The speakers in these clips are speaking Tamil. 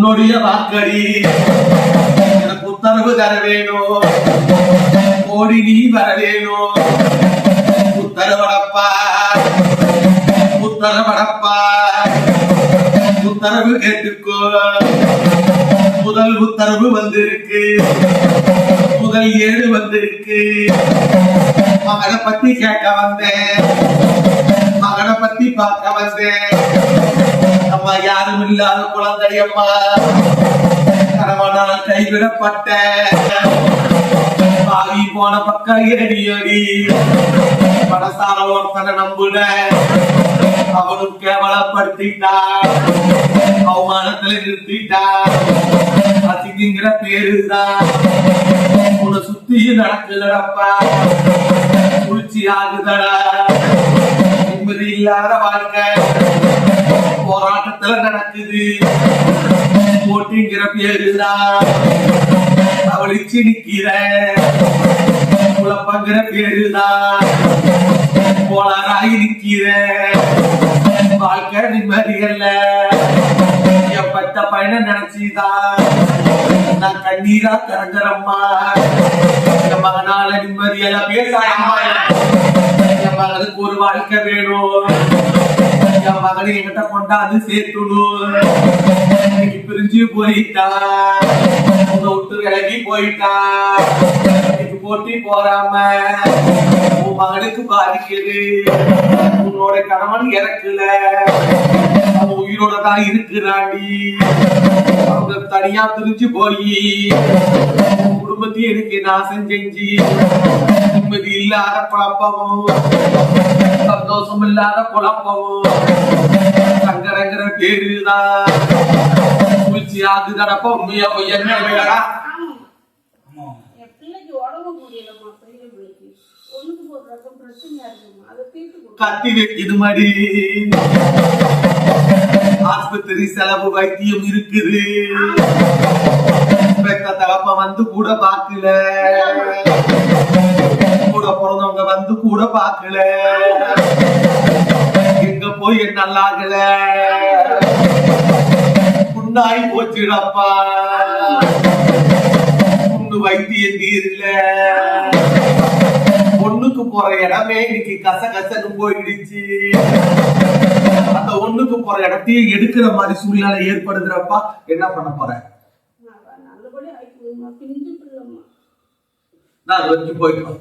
உன்னுடைய வாக்கடி. எனக்கு உத்தரவு தர வேணும். ஓடி நீ வர வேணும். உத்தரவடப்பா உத்தரவடப்பா உத்தரவு கேட்டுக்கோ. முதல் உத்தரவு வந்திருக்கு. முதல் ஏடு வந்திருக்கு. மகனை பத்தி கேட்க வந்தேன். மகனை பத்தி பார்க்க வந்தேன். அம்மா யாரும் இல்லாத குழந்தை அம்மா கணவனால் கைவிடப்பட்ட பாவி போன பக்கம் ஏடி அடி பணசார ஒருத்தனை நம்புன அவனும் கேவலப்படுத்திட்டான். அவமானத்துல நிறுத்திட்டான். அசிங்கிற பேருதான் உன சுத்தி நடக்குதடப்பா. குளிர்ச்சி ஆகுதடா நிம்மதி இல்லாத வாழ்க்கை. போராட்டத்துல நடக்குது. போட்டிங்கிற பேருதான் அவளிச்சு நிக்கிற குழப்பங்கிற பேருதான் போலாராகி நிக்கிற வாழ்க்கை நிம்மதியல்ல என் பத்த பயணம் நினைச்சுதான் நான் கண்ணீரா கரங்கரம்மா. என் மகனால நிம்மதியெல்லாம் பேசாயம்மா என் மகனுக்கு ஒரு வாழ்க்கை வேணும். என் மகனை என்கிட்ட கொண்டாந்து சேர்த்துணும் இன்னைக்கு பிரிஞ்சு போயிட்டான் உங்க விட்டு விலகி போயிட்டான் இன்னைக்கு போட்டி போறாம. உன் மகனுக்கு பாதிக்குது. உன்னோட கணவன் இறக்கல. அவன் உயிரோட தான் இருக்கிறாண்டி அவங்க தனியா பிரிஞ்சு போய். குடும்பத்தையும் எனக்கு நாசம் செஞ்சு. நிம்மதி இல்லாத குழப்பமும் சந்தோஷம் இல்லாத குழப்பமும் சங்கரங்கிற பேருதான் குளிர்ச்சி ஆகுதடப்ப உண்மையா என்ன வேடா என் பிள்ளைக்கு உடம்பு முடியலம்மா பெரிய பிள்ளைக்கு. ஒண்ணுக்கு ஒரு ரகம் பிரச்சனையா இருக்குமா அதை தீர்த்து கொடுக்க கத்தி வைக்குது மாதிரி ஆஸ்பத்திரி செலவு வைத்தியம் இருக்குது. பெத்த தகப்ப வந்து கூட பாக்கல கூட பிறந்தவங்க வந்து கூட பாக்கல போய் நல்லாகல. புண்ணாய் போச்சுடப்பா. புண்ணு வைத்தியம் நீர்ல ஒண்ணுக்கு போற இடமே இன்னைக்கு கச கசன்னு போயிடுச்சு. அந்த ஒண்ணுக்கு போற இடத்தையும் எடுக்கிற மாதிரி சூழ்நிலை ஏற்படுகிறப்பா என்ன பண்ண போற? நான் அது வரைக்கும் போயிட்டோம்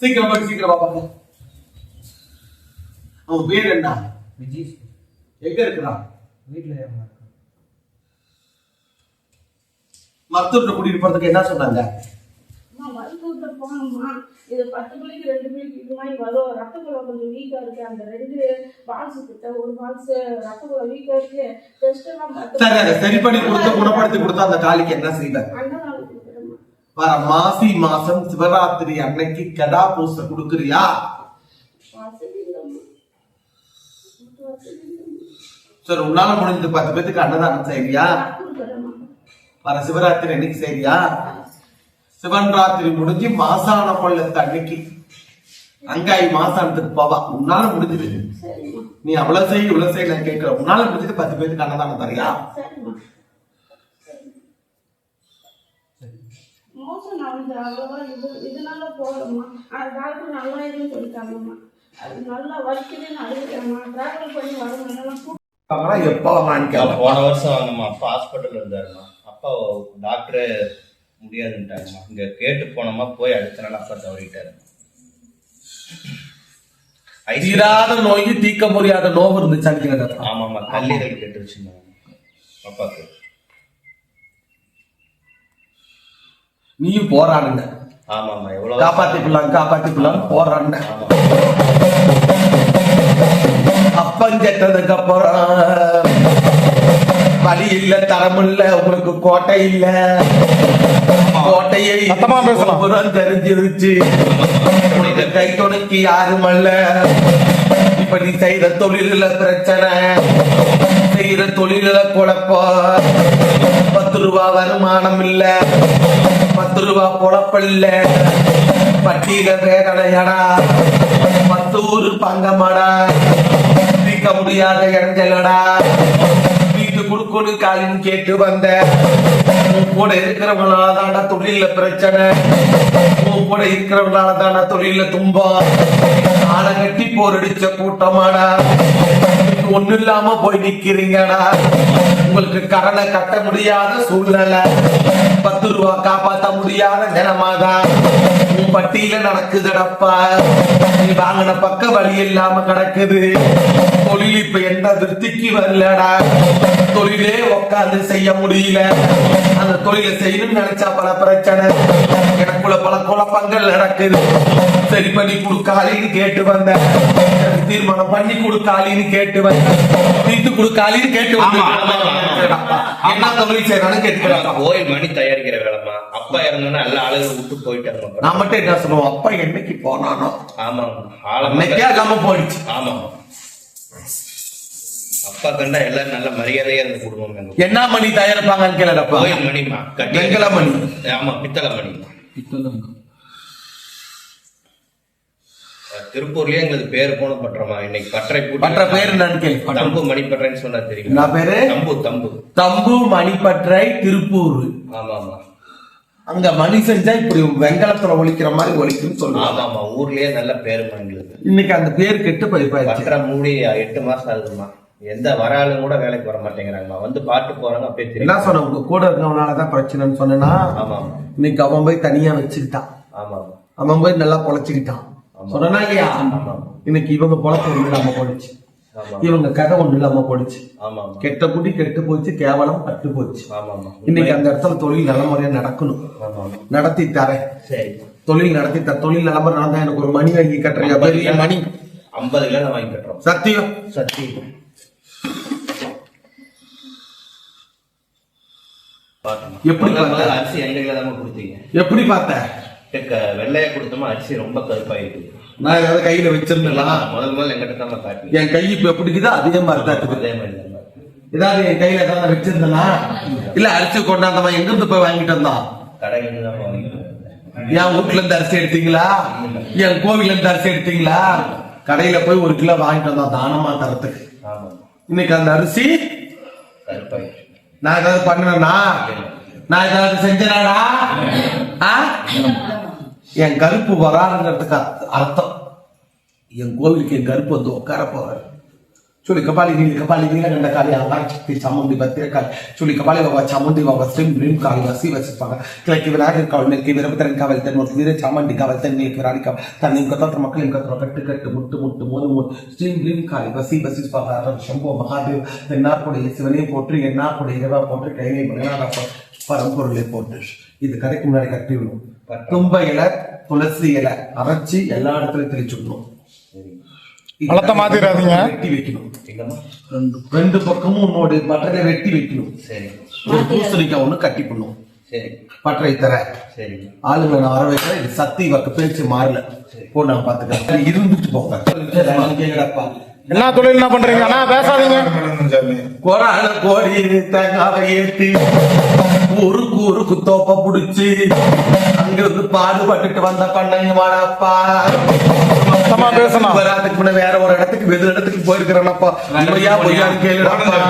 சீக்கிரம் போய் சீக்கிரம் பாப்பாங்க அவன் பேர் என்ன? விஜய். எங்க இருக்கிறான் வீட்டில் மருத்துவத்தை கூட்டிட்டு போறதுக்கு என்ன சொன்னாங்க? அம்மா மருத்துவத்தை போனோம்மா. இது பத்து பிள்ளைக்கு ரெண்டு பிள்ளைக்கு இது மாதிரி வரும். ரத்த குழாய் கொஞ்சம் வீக்கா இருக்கு. அந்த ரெண்டு பால்ஸ் கிட்ட ஒரு பால்ஸ் ரத்த குழாய் வீக்கா இருக்கு. டெஸ்ட் எல்லாம் சரி பண்ணி கொடுத்து குணப்படுத்தி கொடுத்தா அந்த காலிக்கு என்ன செய்வேன் வர மாசி மாசம் சிவராத்திரி அன்னைக்கு கதா பூசை கொடுக்குறியா? இல்லைம்மா சார் உன்னால முடிஞ்சது பத்து பேத்துக்கு அன்னதானம் செய்வியா வர சிவராத்திரி அன்னைக்கு செய்வியா சிவன் ராத்திரி முடிஞ்சு மாசான பள்ளத்து அன்னைக்கு. அங்காய் மாசானத்துக்கு போவா. உன்னால முடிஞ்சது. நீ அவ்வளவு செய் இவ்வளவு செய் நான் கேட்கிற உன்னால முடிஞ்சது பத்து பேத்துக்கு அன்னதானம் தரியா மோசம் நடந்து அவ்வளவா இதனால போகலம்மா அது டாக்டர் நல்லா இதுன்னு சொல்லிட்டாங்கம்மா அது நல்லா வலிக்குதுன்னு அழுகிறேம்மா டிராவல் பண்ணி வரணும். எப்ப போன வருஷம் வாங்கம்மா அப்பா ஹாஸ்பிட்டல் இருந்தாருமா அப்பா டாக்டரே முடியாதுன்ட்டாங்கம்மா. இங்க கேட்டு போனோமா போய் அடுத்த நாள் அப்பா தவறிட்டாரு. ஐசி தீராத நோய் தீர்க்க முடியாத நோவு இருந்துச்சான்னு ஆமாம்மா கல்லீரல் கெட்டுருச்சுங்க அப்பாக்கு நீயும் போராடுங்க. காப்பாத்திக்கலாம் காப்பாத்திக்கலாம் ஆமா அப்பம் கெட்டதுக்கு அப்புறம் வழி இல்ல தரம் இல்ல உங்களுக்கு கோட்டை இல்ல. கோட்டையை பேசலாம். தெரிஞ்சிருச்சு. உனக்கு கை துணைக்கு யாரும் அல்ல. இப்ப நீ செய்யற தொழில பிரச்சனை. செய்யற தொழில குழப்பம். பத்து ரூபா வருமானம் இல்ல. பத்து ரூபா பொழப்பில்ல. பட்டியல வேதனையடா பத்து ஊரு பங்கமாடா. தீர்க்க முடியாத இடைஞ்சலடா வீட்டு குடுக்கொடு காலின்னு கேட்டு வந்த. உன் கூட இருக்கிறவங்களால தாண்டா தொழில பிரச்சனை. உன் கூட இருக்கிறவங்களால தாண்டா தொழில துன்பம். ஆளை கட்டி போரடிச்ச கூட்டமாடா. ஒண்ணு இல்லாம போய் நிக்கிறீங்கடா. உங்களுக்கு கடனை கட்ட முடியாத சூழ்நிலை. பத்து ரூபா காப்பாத்த முடியாத நிலமாதான் உன் பட்டியல நடக்குதுடப்பா. நீ வாங்கின பக்க வழி இல்லாம கிடக்குது. தொழில் இப்ப எந்த திருப்திக்கு வரலடா. தொழிலே உட்காந்து செய்ய முடியல. அந்த தொழிலை செய்யணும்னு நினைச்சா பல பிரச்சனை. எனக்குள்ள பல குழப்பங்கள் நடக்குது. சரி பண்ணி கொடுக்காலின்னு கேட்டு வந்தேன். தீர்மானம் பண்ணி கொடுக்காலின்னு கேட்டு தீர்த்து கொடுக்காலின்னு கேட்டு என்ன தொழில் செய்யறான்னு கேட்டுக்கிறாங்க கோயில் மணி தயாரிக்கிற வேலைமா அப்பா இறந்தோன்னா எல்லா ஆளுகளும் விட்டு போயிட்டாங்க நான் மட்டும் என்ன சொல்லுவோம் அப்பா என்னைக்கு போனானோ ஆமா ஆளை அன்னைக்கே இல்லாம போயிடுச்சு. ஆமா அப்பா கண்டா எல்லாரும் நல்ல மரியாதையா இருந்த குடும்பம் என்ன மணி தயாரிப்பாங்கன்னு கேளடப்பா மணிமா கட்டி வெங்கல மணி. ஆமா பித்தளை மணி. திருப்பூர்லயே எங்களுக்கு பேர் போன பற்றமா? இன்னைக்கு பற்றை பூட்டி மற்ற பேர் கேள்வி தம்பு மணிப்பற்றன்னு சொன்னா தெரியும்? என்ன பேரு? தம்பு தம்பு. தம்பு மணிப்பற்றை திருப்பூர். ஆமா ஆமா அங்க மணி செஞ்சா இப்படி வெங்கலத்துல ஒலிக்கிற மாதிரி ஒலிக்குன்னு சொல்லுவாங்க ஆமா ஆமா ஊர்லயே நல்ல பேர் எங்களுக்கு இன்னைக்கு அந்த பேர் கெட்டு போயிப்பாச்சு பற்ற மூடி எட்டு மாசம் ஆகுதுமா எந்த வர ஆளும் கூட வேலைக்கு வர மாட்டேங்கிறாங்கம்மா. வந்து பாட்டு போறாங்க அப்படியே என்ன தெரியும் சொன்ன உங்க கூட இருக்கவனாலதான் பிரச்சனைன்னு சொன்னா ஆமா இன்னைக்கு அவன் போய் தனியா வச்சுக்கிட்டான். ஆமா அவன் போய் நல்லா பொழைச்சுக்கிட்டான். சொன்னா இல்லையா இன்னைக்கு இவங்க பொழப்பு ஒண்ணு இல்லாம போடுச்சு ஆமா. இவங்க கதை ஒண்ணு இல்லாம ஆமா கெட்ட குட்டி கெட்டு போச்சு கேவலம் பட்டு போச்சு இன்னைக்கு அந்த இடத்துல தொழில் நல்ல முறையா நடக்கணும். நடத்தி தரேன். சரி. தொழில் நடத்தி தர தொழில் நல்ல முறை நடந்தா எனக்கு ஒரு மணி வாங்கி கட்டுறியா? பெரிய மணி. ஐம்பது கிலோ வாங்கி கட்டுறோம். சத்தியம். சத்தி எப்படி? அரிசி ரெண்டு கிலோ தான் கொடுத்தீங்க. எப்படி பார்த்த? வெள்ளையா கொடுத்தோமா அரிசி ரொம்ப கருப்பாயிருக்கு நான் ஏதாவது கையில வச்சிருந்தேனா? முதல் முதல்ல எங்கிட்ட தான் காட்டுங்க என் கை இப்ப எப்படி இருக்குதோ அதே மாதிரி தான் இருக்குது. அதே மாதிரி ஏதாவது என் கையில ஏதாவது வச்சிருந்தேனா? இல்ல அரிசி கொண்டாந்தவன் எங்க இருந்து போய் வாங்கிட்டு வந்தான்? கடையில தான் வாங்கிட்டு என் வீட்டுல இருந்து அரிசி எடுத்தீங்களா? என் கோவில்ல இருந்து அரிசி எடுத்தீங்களா? கடையில போய் ஒரு கிலோ வாங்கிட்டு வந்தான் தானமா தரத்துக்கு? இன்னைக்கு அந்த அரிசி நான் ஏதாவது பண்ணனா நான் ஏதாவது செஞ்சனாடா? ஆ? என் கருப்பு வராருங்கிறதுக்கு அர்த்தம். என் கோவிலுக்கு என் கருப்பு வந்து உட்கார போவார் சொல்லி கபாலி நீலி கபாலி நீல காளி அங்காள் சக்தி சாமுண்டி பத்திரக்காளி சொல்லி கபாலி பாபா சாமுண்டி பாபா ஸ்ரீம் ரீம் காளி வசி வசிப்பாங்க. கிழக்கு விநாயகர் காவல் நெருக்கி விரபத்திரன் காவல் தென் ஒரு வீர சாமுண்டி காவல் தென் நீக்கு விராடி காவல். தன்னையும் மக்கள் மக்களையும் கத்துற கட்டு கட்டு முட்டு முட்டு மோது மோது ஸ்ரீம் ரீம் காளி வசி வசிப்பாங்க. அரண் சம்போ மகாதேவ். தென்னார்குடைய சிவனையும் போற்று என்னார்குடைய இரவா போற்று கையை மகனாக பரம்பொருளை போட்டு இது கடைக்கு முன்னாடி கட்டி விடும். தும்ப இலை துளசி இலை அரைச்சி எல்லா இடத்துலயும் தெளிச்சு விடணும் பழத்தை மாத்திராதீங்க. வெட்டி வைக்கணும் எங்கம்மா ரெண்டு பக்கமும் உன்னோட பட்டறை வெட்டி வைக்கணும். சரி. ஒரு பூசணிக்காய் ஒண்ணு கட்டி பண்ணும் சரி. பட்டறை தர. சரி. ஆளுங்க நான் வர வைக்கிறேன். இது சத்தி வக்க பேச்சு மாறல. போ நான் பாத்துக்கிறேன் இருந்துட்டு போங்க. என்ன தொழில் என்ன பண்றீங்க? அண்ணா பேசாதீங்க. கொரான கோடி தேங்காவை ஏத்தி ஊருக்கு ஊருக்கு தோப்ப புடிச்சு அங்கிருந்து பாடுபட்டுட்டு வந்த பண்ணைங்க வாடாப்பா. மொத்தமா பேசணும். வராதுக்கு முன்ன வேற ஒரு இடத்துக்கு வெது இடத்துக்கு போயிருக்கிறேன்ப்பா. பொய்யா பொய்யான்னு கேளுடப்பா.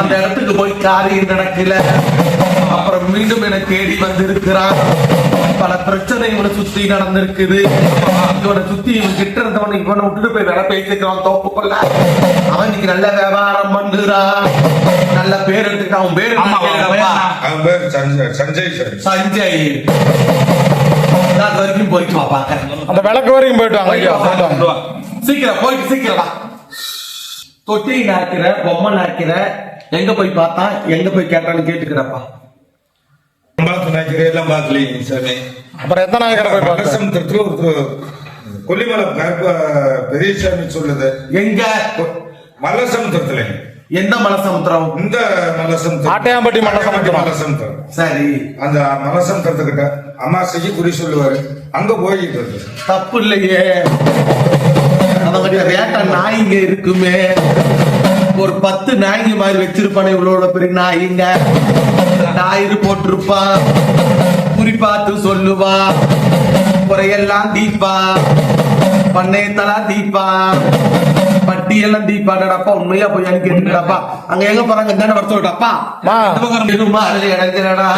அந்த இடத்துக்கு போய் காரியம் நடக்கல. அப்புறம் மீண்டும் என தேடி வந்திருக்கிறான் பல பிரச்சனை இவனை சுத்தி நடந்திருக்குது. இவனை சுத்தி இவன் கிட்ட இருந்தவனை இவனை விட்டுட்டு போய் வேலை பேசிக்கிறான் தோப்புக்குள்ள அவன் இன்னைக்கு நல்ல வியாபாரம் பண்ணுறான் நல்ல பேர் எடுத்துக்கிட்டான் அவன் பேர் சஞ்சய் சஞ்சய் சார். சஞ்சய். நான் அது வரைக்கும் போயிட்டு வா பாக்கிறேன். அந்த விளக்கு வரைக்கும் போயிட்டு வாங்க. சீக்கிரம் போயிட்டு சீக்கிரம் வா. தொட்டி நாக்கிற பொம்மை நாக்கிற எங்க போய் பார்த்தா எங்க போய் கேட்டான்னு கேட்டுக்கிறப்பா. எல்லாம் பார்க்கலீங்க சாமி. அப்புறம் எத்தனை நாள் கடை போய் மலசம் தத்துல ஒரு கொல்லிமலை கருப்ப பெரியசாமி சொல்லுது. எங்க? மலசம் தத்துல எந்த மனசமுத்திரம் இந்த மலசம் ஆட்டையாம்பட்டி மலசமுத்திரம். மலசம் சரி. அந்த மலசம் தத்துக்கிட்ட அம்மாசைக்கு குறி சொல்லுவாரு. அங்க போயிட்டு இருக்கு. தப்பு இல்லையே. அவங்க வேட்ட நாய்ங்க இருக்குமே. ஒரு பத்து நாய்ங்க மாதிரி வச்சிருப்பானே இவ்வளவு பெரிய நாய்ங்க. டாயிரு போட்டிருப்பான் குறி பார்த்து சொல்லுவா. குறையெல்லாம் தீப்பா. பண்ணையத்தெல்லாம் தீப்பா. பட்டி எல்லாம் தீப்பாடப்பா உண்மையா போய் கேட்டுடப்பா அங்க எங்க போறாங்க? தானே வர சொல்லிட்டப்பா இணைஞ்சடா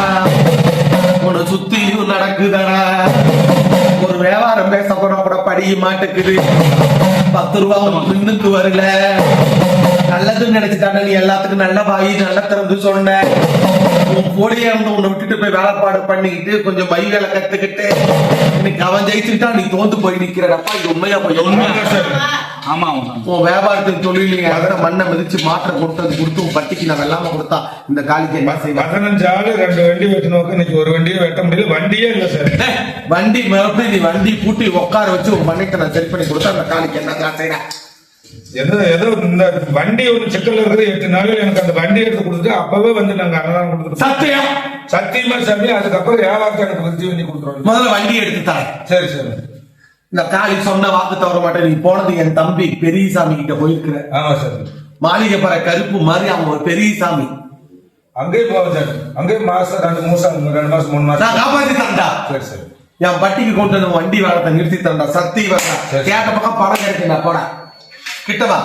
உன்னை சுத்தி நடக்குதடா. ஒரு வியாபாரம் பேச போனா கூட படிய மாட்டேக்குது பத்து ரூபா உனக்கு பின்னுக்கு வரல. நல்லதுன்னு நினைச்சுட்டாங்க நீ எல்லாத்துக்கும் நல்ல பாய் நல்ல திறந்து சொன்ன. உன் கூடயே இருந்து உன்னை விட்டுட்டு போய் வேலைப்பாடு பண்ணிக்கிட்டு கொஞ்சம் பை வேலை கத்துக்கிட்டு இன்னைக்கு அவன் ஜெயிச்சுட்டா நீ தோந்து போய் நிக்கிறடப்பா இது உண்மையா போய் உண்மையா? ஆமா ஆமா உன் வியாபாரத்துக்கு தொழில் அதை மண்ணை மிதிச்சு மாற்றம் கொடுத்தது கொடுத்து உன் பட்டிக்கு நான் வெள்ளாம கொடுத்தா இந்த காலிக்கு என்ன செய்வேன்? பதினஞ்சு ஆளு ரெண்டு வண்டி வெட்ட நோக்கு இன்னைக்கு ஒரு வண்டியை வெட்ட முடியல. வண்டியே இல்ல சார். வண்டி மறுபடியும் நீ வண்டி பூட்டி உட்கார வச்சு உன் பண்ணைக்கு நான் சரி பண்ணி கொடுத்தா அந்த காலிக்கு என்ன நான் செய்றேன் ஏதோ ஏதோ இந்த வண்டி ஒரு சிக்கல் இருக்குது எட்டு நாள் எனக்கு அந்த வண்டி எடுத்து கொடுத்துட்டு அப்பவே வந்து நாங்க அன்னதானம் கொடுத்துருக்கோம் சத்தியம் சத்தியமா சாமி அதுக்கப்புறம் வியாபாரத்தை எனக்கு விருத்தி பண்ணி கொடுத்துருவோம் முதல்ல வண்டி எடுத்து தரேன் சரி சரி. இந்த காலி சொன்ன வாக்கு தவற மாட்டேன். நீ போனது என் தம்பி பெரியசாமி கிட்ட போயிருக்கிற. ஆமா சார். மாளிகை பற கருப்பு மாதிரி அவன் ஒரு பெரியசாமி. அங்கேயே போவோம் சார் அங்கேயே மாசம் ரெண்டு மாசம் ரெண்டு மாசம் மூணு மாசம். நான் காப்பாத்தி தந்தா சரி சரி. என் பட்டிக்கு கொண்டு வந்து வண்டி வாரத்தை நிறுத்தி தந்தா சத்தி வரா. கேட்ட பக்கம் படம் கிடைக்குண்டா போட. கிட்ட வா